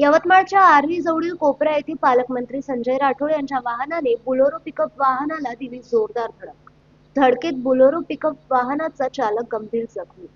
यवतमाळच्या आर्वी जवळील कोपरा येथे पालकमंत्री संजय राठोड यांच्या वाहनाने बुलोरो पिकअप वाहनाला दिली जोरदार धडक. धडकेत बुलोरो पिकअप वाहनाचा चालक गंभीर जखमी.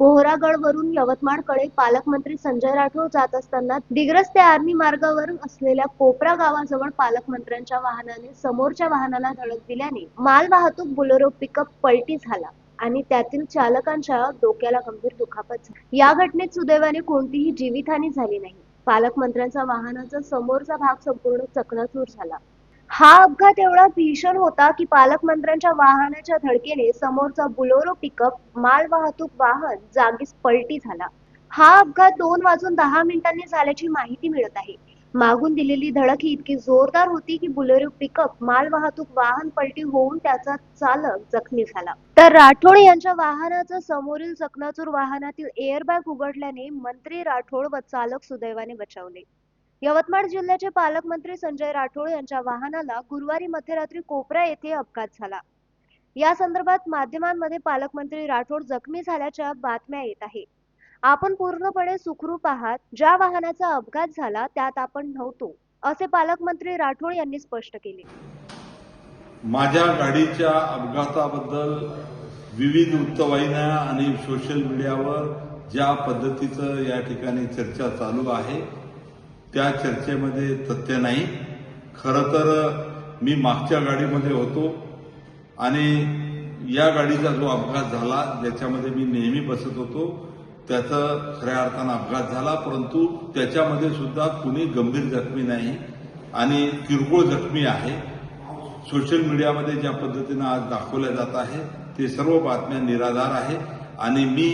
पोहरागडवरून यवतमाळकडे पालकमंत्री संजय राठोड जात असताना दिग्रस ते आर्मी मार्गावर असलेल्या कोपरा गावाजवळ पालकमंत्र्यांच्या वाहनाने समोरच्या वाहनाला धडक दिल्याने माल वाहतूक बुलेरो पिकअप पलटी झाला आणि त्यातील चालकांच्या डोक्याला गंभीर दुखापत झाली. या घटनेत सुदैवाने कोणतीही जीवितहानी झाली नाही. पालकमंत्र्यांचा वाहनाचा समोरचा भाग संपूर्ण चकणाचूर झाला. हा अपघात एवढा भीषण होता की पालकमंत्र्यांच्या वाहनाच्या धडकेने समोरचा बुलोरो पिकअप माल वाहतूक वाहन जागीच पलटी झाला. हा अपघात दोन वाजून दहा मिनिटांनी झाल्याची माहिती मिळत आहे. मागून दिलेली धडक ही इतकी जोरदार होती की बुलेरो पिकअप माल वाहतूक वाहन पलटी होऊन त्याचा चालक जखमी झाला. तर राठोड यांच्या वाहनाचं समोरील चकनाचूर वाहनातील एअरबॅग उघडल्याने मंत्री राठोड व चालक सुदैवाने बचावले. यवतमाळ जिल्ह्याचे पालकमंत्री संजय राठोड यांच्या वाहनाला गुरुवारी मध्यरात्री कोपरा येथे अपघात झाला. या संदर्भात माध्यमांमध्ये पालकमंत्री राठोड जखमी झाल्याच्या बातम्या येत आहे आपण पूर्णपणे सुखरूप आहात. ज्या वाहनाचा अपघात झाला त्यात आपण नव्हतो असे पालकमंत्री राठोड यांनी स्पष्ट केले. माझ्या गाडीच्या अपघाताबद्दल विविध वृत्तवाहिन्या आणि सोशल मीडियावर ज्या पद्धतीचं या ठिकाणी चर्चा चालू आहे त्या चर्चेमध्ये तथ्य नाही. खरं तर मी मागच्या गाडीमध्ये होतो आणि या गाडीचा जो अपघात झाला ज्याच्यामध्ये मी नेहमी बसत होतो त्याचा खऱ्या अर्थानं अपघात झाला परंतु त्याच्यामध्ये सुद्धा कुणी गंभीर जखमी नाही आणि किरकोळ जखमी आहे. सोशल मीडियामध्ये ज्या पद्धतीनं आज दाखवल्या जात आहे ते सर्व बातम्या निराधार आहे. आणि मी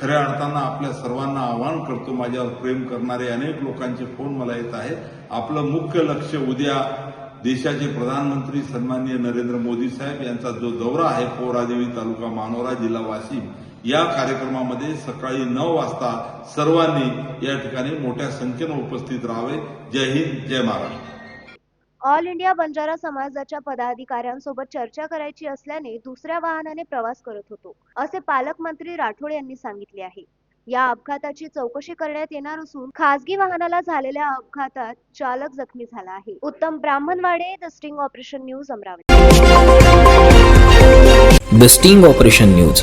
खऱ्या अर्थानं आपल्या सर्वांना आवाहन करतो माझ्यावर प्रेम करणारे अनेक लोकांचे फोन मला येत आहेत. आपलं मुख्य लक्ष उद्या देशाचे प्रधानमंत्री सन्माननीय नरेंद्र मोदी साहेब यांचा जो दौरा आहे पोरादेवी तालुका मानोरा जिल्हा वाशिम या कार्यक्रमामध्ये सकाळी नऊ वाजता सर्वांनी या ठिकाणी मोठ्या संख्येनं उपस्थित राहावे. जय हिंद जय महाराष्ट्र. ऑल इंडिया बंजारा समाजाच्या पदाधिकाऱ्यांसोबत चर्चा करायची असल्याने दुसऱ्या वाहनाने प्रवास करत होतो असे पालकमंत्री राठोड यांनी सांगितले आहे. या अपघाताची चौकशी करण्यात येणार असून खासगी वाहनाला झालेल्या अपघातात चालक जखमी झाला आहे. Uttam Brahmanwade the sting operation news Amravati. The sting operation news